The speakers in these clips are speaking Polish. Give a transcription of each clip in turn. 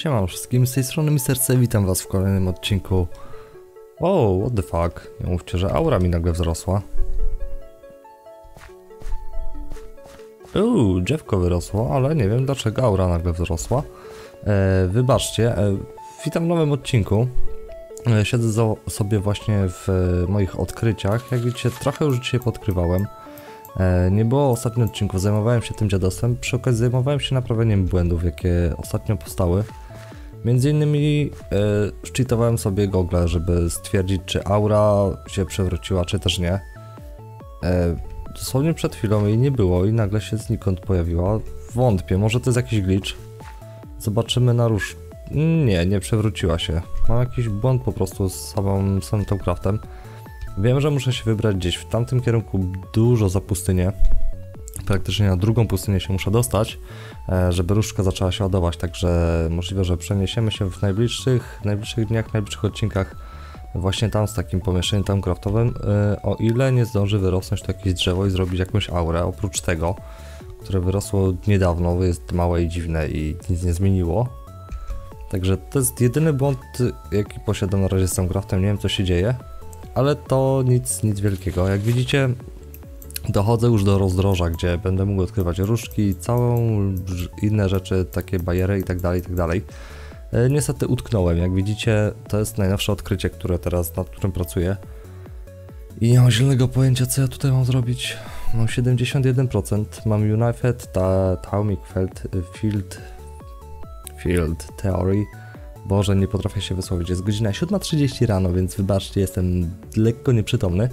Siema wszystkim, z tej strony Mr. witam was w kolejnym odcinku. O, what the fuck, nie mówcie, że aura mi nagle wzrosła. Uuu, drzewko wyrosło, ale nie wiem dlaczego aura nagle wzrosła. E, wybaczcie, e, witam w nowym odcinku. E, siedzę sobie właśnie w e, moich odkryciach. Jak widzicie, trochę już dzisiaj podkrywałem. E, nie było ostatnio odcinków, zajmowałem się tym dziadostwem. Przy okazji zajmowałem się naprawieniem błędów, jakie ostatnio powstały. Między innymi e, szczytowałem sobie Google, żeby stwierdzić, czy aura się przewróciła, czy też nie. E, dosłownie przed chwilą jej nie było i nagle się znikąd pojawiła. Wątpię, może to jest jakiś glitch. Zobaczymy na róż. Nie, nie przewróciła się. Mam jakiś błąd po prostu z samą, samym craftem. Wiem, że muszę się wybrać gdzieś w tamtym kierunku dużo za pustynię. Praktycznie na drugą pustynię się muszę dostać, e, żeby różdżka zaczęła się ładować, także możliwe, że przeniesiemy się w najbliższych, najbliższych dniach, najbliższych odcinkach właśnie tam z takim pomieszczeniem tam craftowym, e, o ile nie zdąży wyrosnąć tu jakieś drzewo i zrobić jakąś aurę, oprócz tego, które wyrosło niedawno, jest małe i dziwne i nic nie zmieniło. Także to jest jedyny błąd, jaki posiadam na razie z tym craftem, nie wiem co się dzieje, ale to nic, nic wielkiego. Jak widzicie, dochodzę już do rozdroża, gdzie będę mógł odkrywać różdżki, całą inne rzeczy, takie bajery i tak dalej, tak dalej. E, Niestety utknąłem, jak widzicie, to jest najnowsze odkrycie, które teraz, nad którym pracuję. I nie mam zielonego pojęcia, co ja tutaj mam zrobić. Mam 71%, mam Unified, ta, Taumic Field, Field, Field Theory. Boże, nie potrafię się wysłowić. Jest godzina 7.30 rano, więc wybaczcie, jestem lekko nieprzytomny.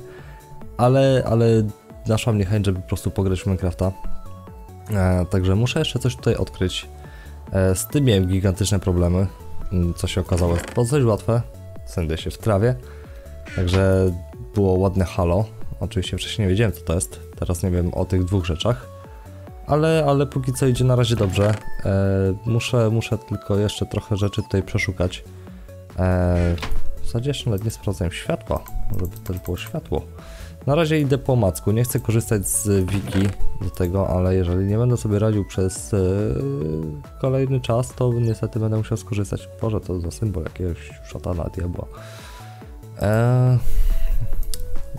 Ale, ale naszła mnie chęć, żeby po prostu pograć w Minecrafta. E, także muszę jeszcze coś tutaj odkryć. E, z tym miałem gigantyczne problemy, mm, co się okazało jest dosyć łatwe. Sędzę się w trawie. Także było ładne halo. Oczywiście wcześniej nie wiedziałem co to jest. Teraz nie wiem o tych dwóch rzeczach. Ale, ale póki co idzie na razie dobrze. E, muszę, muszę tylko jeszcze trochę rzeczy tutaj przeszukać. E, w zasadzie jeszcze nawet nie sprawdzałem światła. Może by też było światło. Na razie idę po macku. Nie chcę korzystać z wiki do tego, ale jeżeli nie będę sobie radził przez e, kolejny czas, to niestety będę musiał skorzystać. Boże, to za symbol jakiegoś szatana, diabła. E,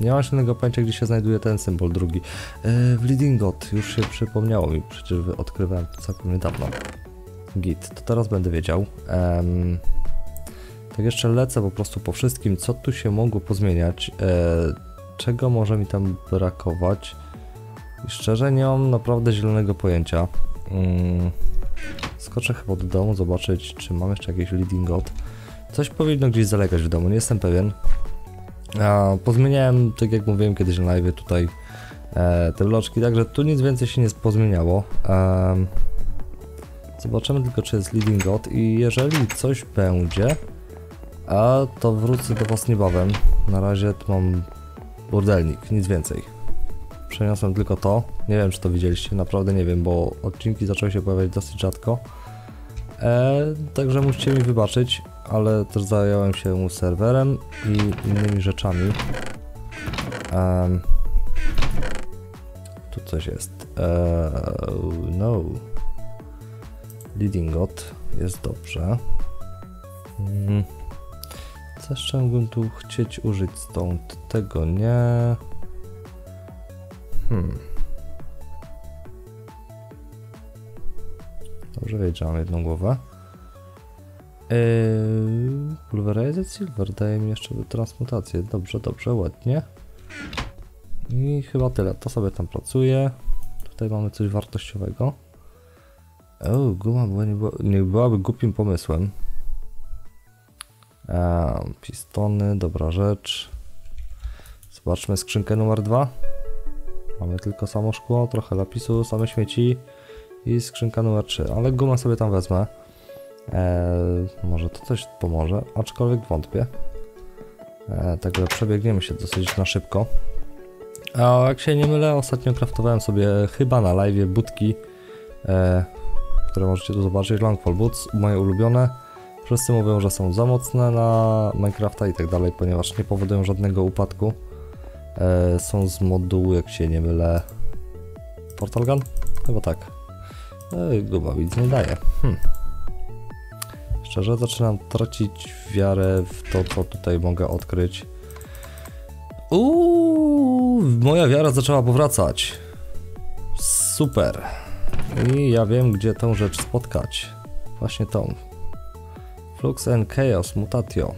nie mam żadnego pojęcia, gdzie się znajduje ten symbol drugi. E, Bleeding God, już się przypomniało mi, przecież odkrywałem to całkiem niedawno. Git, to teraz będę wiedział. Tak jeszcze lecę po prostu po wszystkim, co tu się mogło pozmieniać, e, czego może mi tam brakować. I szczerze nie mam naprawdę zielonego pojęcia. Mm, skoczę chyba do domu, zobaczyć, czy mam jeszcze jakiś Bleeding God. Coś powinno gdzieś zalegać w domu, nie jestem pewien. A, pozmieniałem, tak jak mówiłem kiedyś na live tutaj e, te bloczki, także tu nic więcej się nie pozmieniało. Em, zobaczymy tylko, czy jest Leading God i jeżeli coś będzie, a to wrócę do Was niebawem. Na razie tu mam burdelnik, nic więcej. Przeniosłem tylko to. Nie wiem, czy to widzieliście, naprawdę nie wiem, bo odcinki zaczęły się pojawiać dosyć rzadko. E, także musicie mi wybaczyć, ale też zająłem się serwerem i innymi rzeczami. Em, tu coś jest. E, no. Leading God jest dobrze. Mm. Co jeszcze mógłbym tu chcieć użyć stąd? Tego nie. Hmm. Dobrze mam jedną głowę. Yy, Pulverized Silver daje mi jeszcze transmutację. Dobrze, dobrze, ładnie. I chyba tyle. To sobie tam pracuję. Tutaj mamy coś wartościowego. O, guma była, nie, była, nie byłaby głupim pomysłem. A, pistony, dobra rzecz. Zobaczmy skrzynkę numer dwa. Mamy tylko samo szkło, trochę lapisu, same śmieci i skrzynka numer 3, ale gumę sobie tam wezmę. Eee, może to coś pomoże, aczkolwiek wątpię. Eee, także przebiegniemy się dosyć na szybko. A jak się nie mylę, ostatnio kraftowałem sobie chyba na live budki, e, które możecie tu zobaczyć, Longfall Boots, moje ulubione. Wszyscy mówią, że są za mocne na Minecrafta i tak dalej, ponieważ nie powodują żadnego upadku. E, są z modułu, jak się nie mylę, Portal Gun? Chyba tak. Ej, guba nic nie daje. Hm. Szczerze zaczynam tracić wiarę w to, co tutaj mogę odkryć. Uuu, moja wiara zaczęła powracać. Super. I ja wiem, gdzie tą rzecz spotkać. Właśnie tą. Flux and Chaos Mutatio.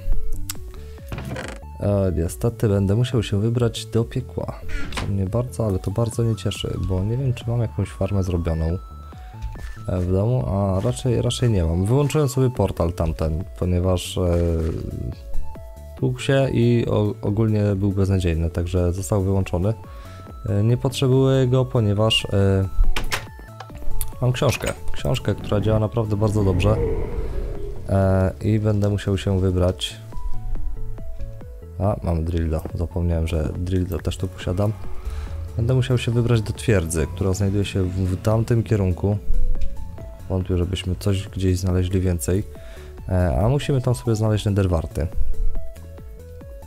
E, niestety będę musiał się wybrać do piekła. Co mnie bardzo, ale to bardzo nie cieszy, bo nie wiem, czy mam jakąś farmę zrobioną e, w domu, a raczej, raczej nie mam. Wyłączyłem sobie portal tamten, ponieważ e, tłukł się i o, ogólnie był beznadziejny, także został wyłączony. E, nie potrzebuję go, ponieważ e, mam książkę. Książkę, która działa naprawdę bardzo dobrze i będę musiał się wybrać. A, mamy Drildo. Zapomniałem, że Drildo też tu posiadam. Będę musiał się wybrać do twierdzy, która znajduje się w, tamtym kierunku. Wątpię, żebyśmy coś gdzieś znaleźli więcej. E, a musimy tam sobie znaleźć netherwarty.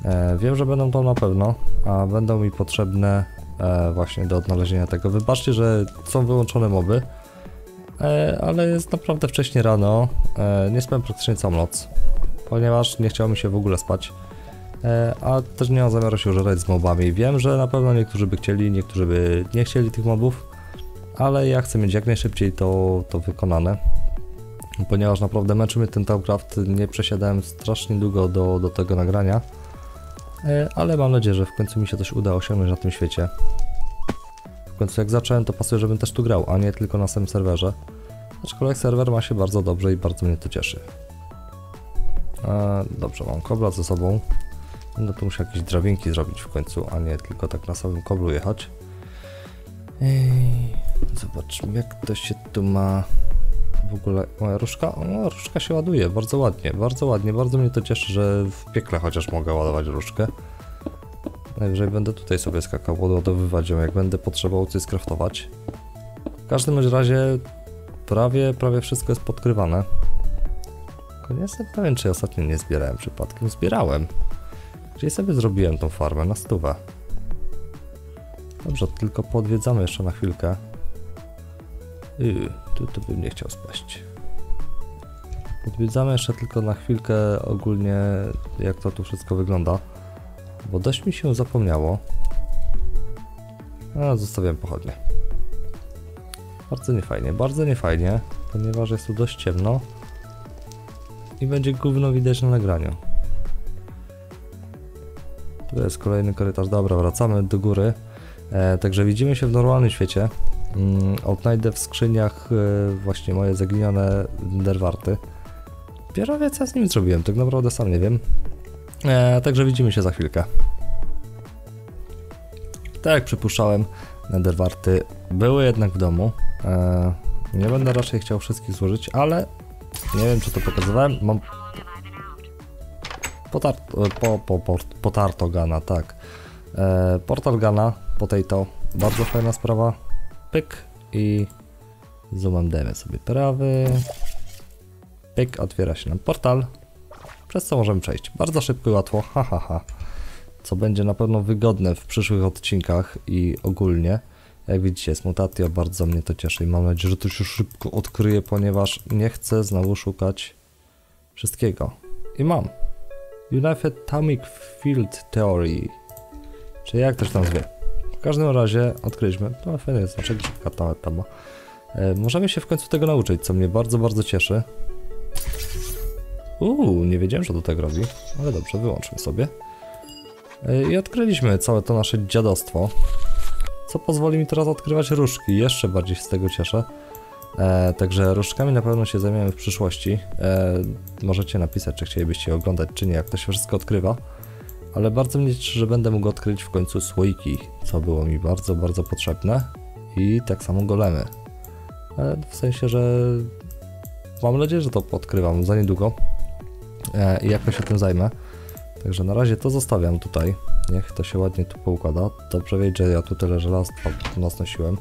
E, wiem, że będą to na pewno, a będą mi potrzebne e, właśnie do odnalezienia tego. Wybaczcie, że są wyłączone moby, e, ale jest naprawdę wcześnie rano. E, nie spałem praktycznie całą noc, ponieważ nie chciało mi się w ogóle spać. E, a też nie mam zamiaru się użerać z mobami. Wiem, że na pewno niektórzy by chcieli, niektórzy by nie chcieli tych mobów, ale ja chcę mieć jak najszybciej to, to wykonane. Ponieważ naprawdę męczy mnie ten Taucraft, nie przesiadałem strasznie długo do, do tego nagrania. E, ale mam nadzieję, że w końcu mi się coś uda osiągnąć na tym świecie. W końcu jak zacząłem, to pasuje, żebym też tu grał, a nie tylko na samym serwerze. Aczkolwiek serwer ma się bardzo dobrze i bardzo mnie to cieszy. E, dobrze, mam kobla ze sobą. Będę tu musiał jakieś drabinki zrobić w końcu, a nie tylko tak na samym koblu jechać. Ej, zobaczmy jak to się tu ma w ogóle. Moja różka? O, różka się ładuje, bardzo ładnie, bardzo ładnie. Bardzo mnie to cieszy, że w piekle chociaż mogę ładować różkę. Najwyżej będę tutaj sobie skakał, odładowywać ją, jak będę potrzebował coś skraftować. W każdym razie prawie, prawie wszystko jest podkrywane. Tylko nie jestem pewien, czy ostatnio nie zbierałem przypadkiem. Zbierałem. Gdzieś sobie zrobiłem tą farmę na stówę. Dobrze, tylko podwiedzamy jeszcze na chwilkę. Yy, tu, tu bym nie chciał spaść. Podwiedzamy jeszcze tylko na chwilkę ogólnie jak to tu wszystko wygląda. Bo dość mi się zapomniało. A, zostawiam pochodnie. Bardzo niefajnie, bardzo niefajnie, ponieważ jest tu dość ciemno. I będzie gówno widać na nagraniu. Tu jest kolejny korytarz. Dobra, wracamy do góry. E, także widzimy się w normalnym świecie. Mm, odnajdę w skrzyniach e, właśnie moje zaginione derwarty. Pierwsze co ja z nimi zrobiłem, tak naprawdę sam nie wiem. E, także widzimy się za chwilkę. Tak jak przypuszczałem, netherwarty były jednak w domu. E, nie będę raczej chciał wszystkich złożyć, ale nie wiem czy to pokazywałem. Mam Potart, po, po, po, potartogana, tak. E, portal Gana, potato, bardzo fajna sprawa. Pyk i zoomem dajemy sobie prawy. Pyk, otwiera się nam portal, przez co możemy przejść. Bardzo szybko i łatwo, ha, ha, ha. Co będzie na pewno wygodne w przyszłych odcinkach i ogólnie. Jak widzicie, jest mutatio, bardzo mnie to cieszy i mam nadzieję, że to się szybko odkryje, ponieważ nie chcę znowu szukać wszystkiego. I mam. Unified Atomic Field Theory. Czy jak też tam zwie. W każdym razie odkryliśmy. To fajny jest znaczek, tam, tam. E, możemy się w końcu tego nauczyć, co mnie bardzo, bardzo cieszy. Uuu, nie wiedziałem, że to tak robi. Ale dobrze, wyłączmy sobie. E, I odkryliśmy całe to nasze dziadostwo. Co pozwoli mi teraz odkrywać różki. Jeszcze bardziej się z tego cieszę. E, także różdżkami na pewno się zajmiemy w przyszłości. E, możecie napisać, czy chcielibyście oglądać, czy nie, jak to się wszystko odkrywa. Ale bardzo mnie cieszy, że będę mógł odkryć w końcu słoiki, co było mi bardzo, bardzo potrzebne. I tak samo golemy. E, w sensie, że mam nadzieję, że to odkrywam za niedługo. E, I jakoś się tym zajmę. Także na razie to zostawiam tutaj. Niech to się ładnie tu poukłada. Dobrze wiedzieć, że ja tu tyle żelastwa nas nosiłem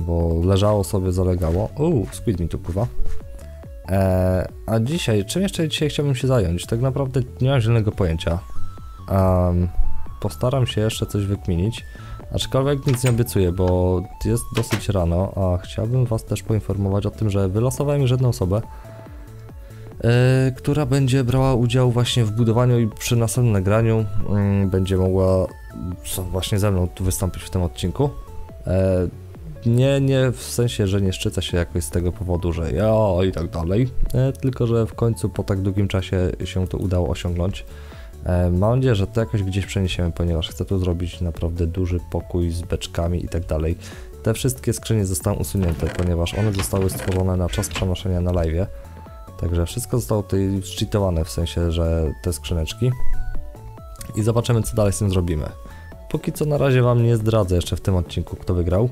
bo leżało sobie, zalegało. Uuu, squid mi tu pływa. Eee, a dzisiaj, czym jeszcze dzisiaj chciałbym się zająć? Tak naprawdę nie mam zielonego pojęcia. Um, postaram się jeszcze coś wykminić, aczkolwiek nic nie obiecuję, bo jest dosyć rano, a chciałbym was też poinformować o tym, że wylosowałem już jedną osobę, która będzie brała udział właśnie w budowaniu i przy następnym nagraniu mm, będzie mogła właśnie ze mną tu wystąpić w tym odcinku. E, nie, nie w sensie, że nie szczycę się jakoś z tego powodu, że ja i tak dalej, e, tylko że w końcu po tak długim czasie się to udało osiągnąć. E, Mam nadzieję, że to jakoś gdzieś przeniesiemy, ponieważ chcę tu zrobić naprawdę duży pokój z beczkami i tak dalej. Te wszystkie skrzynie zostały usunięte, ponieważ one zostały stworzone na czas przenoszenia na live. Także wszystko zostało tutaj zcheatowane, w sensie, że te skrzyneczki. I zobaczymy, co dalej z tym zrobimy. Póki co na razie wam nie zdradzę jeszcze w tym odcinku, kto wygrał.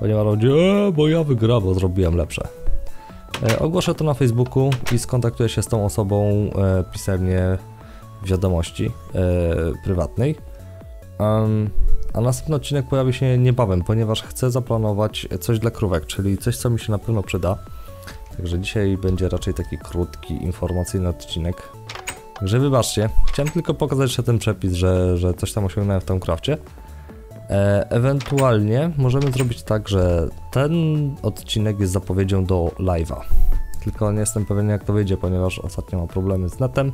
Ponieważ ludzie, e, bo ja wygrałem, bo zrobiłem lepsze. E, ogłoszę to na Facebooku i skontaktuję się z tą osobą e, pisemnie wiadomości e, prywatnej. Em, a następny odcinek pojawi się niebawem, ponieważ chcę zaplanować coś dla krówek, czyli coś, co mi się na pewno przyda. Także dzisiaj będzie raczej taki krótki, informacyjny odcinek. Także wybaczcie, chciałem tylko pokazać jeszcze ten przepis, że, że coś tam osiągnąłem w tym crafcie. E, ewentualnie możemy zrobić tak, że ten odcinek jest zapowiedzią do live'a. Tylko nie jestem pewien jak to wyjdzie, ponieważ ostatnio mam problemy z netem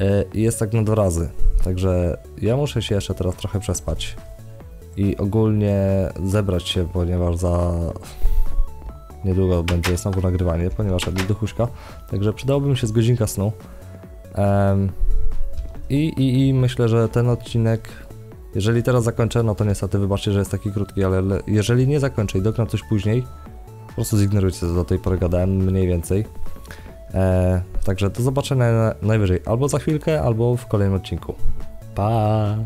e, i jest tak na dwa razy. Także ja muszę się jeszcze teraz trochę przespać i ogólnie zebrać się, ponieważ za niedługo będzie znowu nagrywanie, ponieważ jadę do Huśka. Także przydałoby mi się z godzinka snu. Em, i, i, I myślę, że ten odcinek, jeżeli teraz zakończę, no to niestety wybaczcie, że jest taki krótki, ale le- jeżeli nie zakończę i dokonam coś później, po prostu zignorujcie, co do tej pory gadałem, mniej więcej. E, także do zobaczenia na, najwyżej albo za chwilkę, albo w kolejnym odcinku. Pa!